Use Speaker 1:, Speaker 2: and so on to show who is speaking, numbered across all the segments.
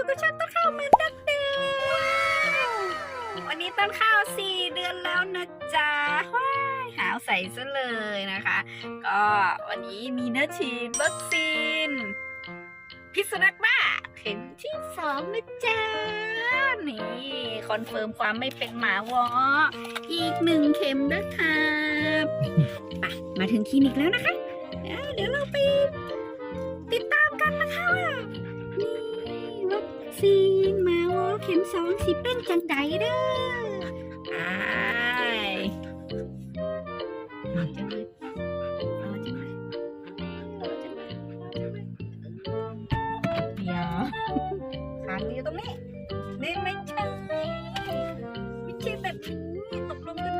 Speaker 1: อยู่กับฉันต้นข้าวเหมือนเดิมวันนี้ต้นข้าวสี่เดือนแล้วนะจ๊ะว้าหาวใส่ซะเลยนะคะ ก็วันนี้มีเนัดฉีดวัคซีนพิษสุนัขบ้าเข็มที่สองนะจ๊ะนี่คอนเฟิร์มความไม่เป็นหมาวออีกหนึ่งเข็มนะครับปะมาถึงคลินิกแล้วนะคะ เดี๋ยวเราไปติดตามกันนะคะว่า ซีนหมาวอเข็มสองสิเป็นจังใดเด้ออ้ายรอจังเลยรอจังเลยรอจังเลยรอจังเลยเดี๋ยวขาหนูอยู่ตรงนี้นี่ไม่ใช่ไม่ใช่แบบนี้ตกลงกันก่อน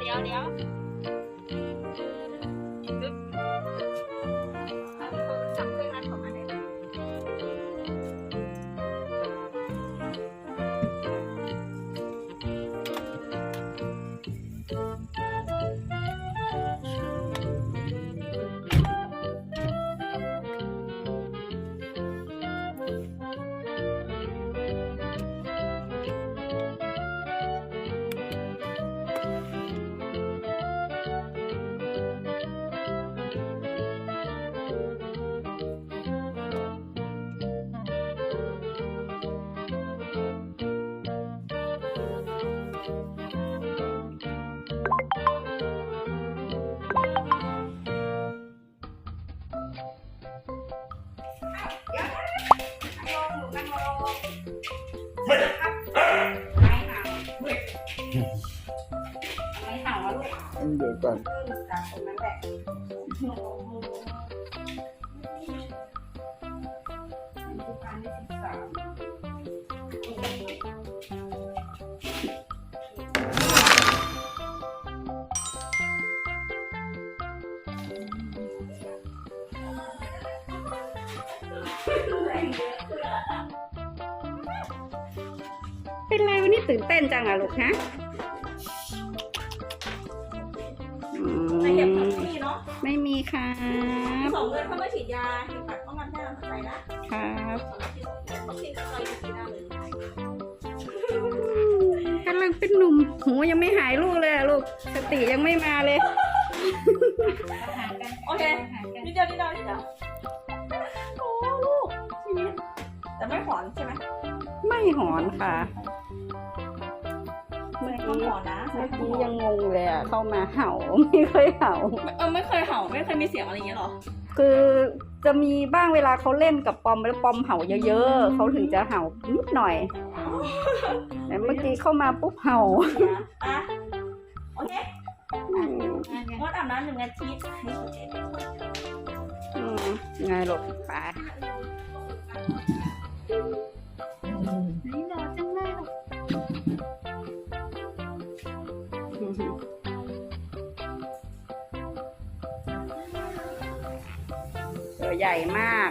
Speaker 1: เดี๋ ไม่เห่าไม่เห่าไม่เห่าอะลูก
Speaker 2: เดี๋ยวก่อน
Speaker 1: เริ่มจากตรงนั้นแหละ เป็นไรวันนี้ตื่นเต้นจังอะลูกฮะอืม
Speaker 3: ไม่เก็บของที่เนาะ
Speaker 1: ไม่มีครับ
Speaker 3: สองเดือนเขาไม่ฉีดยาเห็นปัดป้องกันแพร่ลำไส้นะครับสองอาทิตย์เขาฉีดก็เลยฉีดได้เลย
Speaker 1: กำลังเป็นหนุ่มหูยังไม่หายลูกเลยอะลูกสติยังไม่มาเลย
Speaker 3: โอเคนิดเดียวนิดเดียวนิดเดียวโอ้ลูกชีวิตแต่ไม่หอนใช่ไหม
Speaker 1: ไม่หอนค่ะเมื่อ
Speaker 3: ต้อง
Speaker 1: กี้
Speaker 3: หอนนะ
Speaker 1: เมื่อกี้ยังงงเลยอะเข้ามาเห่าไม่เคยเห่า
Speaker 3: เออไม่เคยเห่าไม่เคยมีเสียงอะไรอย่างเงี้ยหรอ
Speaker 1: คือจะมีบ้างเวลาเขาเล่นกับปอมแล้วปอมเห่าเยอะๆเขาถึงจะเห่านิดหน่อยแต่เมื่อกี้เข้ามาปุ๊บเห่า
Speaker 3: อะโอเค
Speaker 1: อืม
Speaker 3: งดอาบน้ำหนึ่งอาทิตย์
Speaker 1: อืมไงลูกไป ตัวใหญ่มาก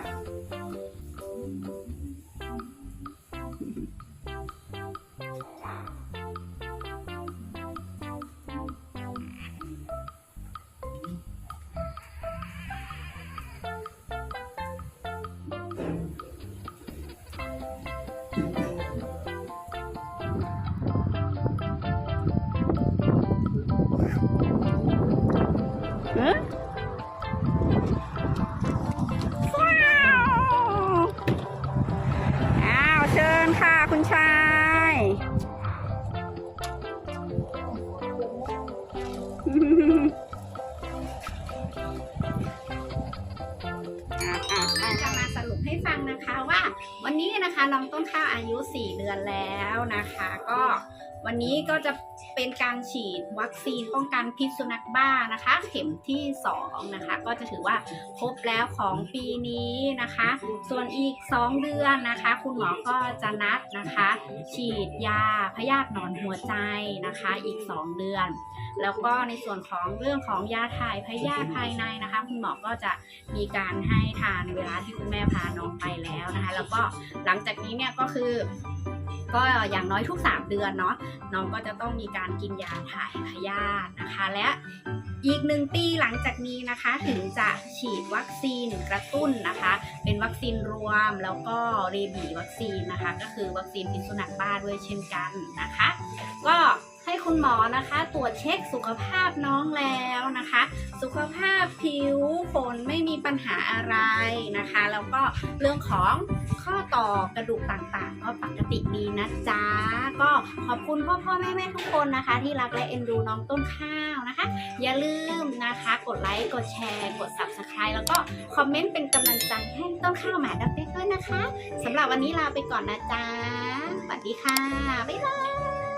Speaker 1: วันนี้นะคะน้องต้นข้าวอายุ 4 เดือนแล้วนะคะ ก็วันนี้ก็จะเป็นการฉีดวัคซีนป้องกันพิษสุนัขบ้านะคะ เข็มที่ 2 นะคะ ก็จะถือว่าครบแล้วของปีนี้นะคะ ส่วนอีก 2 เดือนนะคะ คุณหมอก็จะนัดนะคะ ฉีดยาพยาธิหนอนหัวใจนะคะ อีก 2 เดือน แล้วก็ในส่วนของเรื่องของยาถ่ายพยาธิภายในนะคะ คุณหมอก็จะมีการให้ทานเวลาที่คุณแม่พาน้องไปแล้วนะคะ แล้วก็หลังจากนี้เนี่ยก็คือก็อย่างน้อยทุก 3 เดือนเนาะน้องก็จะต้องมีการกินยาถ่ายพยาธินะคะ และอีกหนึ่งปีหลังจากนี้นะคะ ถึงจะฉีดวัคซีนกระตุ้นนะคะ เป็นวัคซีนรวมแล้วก็เรบีวัคซีนนะคะ ก็คือวัคซีนพิษสุนัขบ้าด้วยเช่นกันนะคะ ก็ คุณหมอนะคะ ตรวจเช็คสุขภาพน้องแล้วนะคะ สุขภาพผิวขนไม่มีปัญหาอะไรนะคะ แล้วก็เรื่องของข้อต่อกระดูกต่างๆ ก็ปกติดีนะจ๊ะ ก็ขอบคุณพ่อพ่อแม่แม่ทุกคนนะคะ ที่รักและเอ็นดูน้องต้นข้าวนะคะ อย่าลืมนะคะ กดไลค์กดแชร์กด subscribe แล้วก็คอมเมนต์เป็นกำลังใจให้ต้นข้าวหมาดับเด็กด้วยนะคะสำหรับวันนี้ลาไปก่อนนะจ๊ะสวัสดีค่ะบ๊ายบาย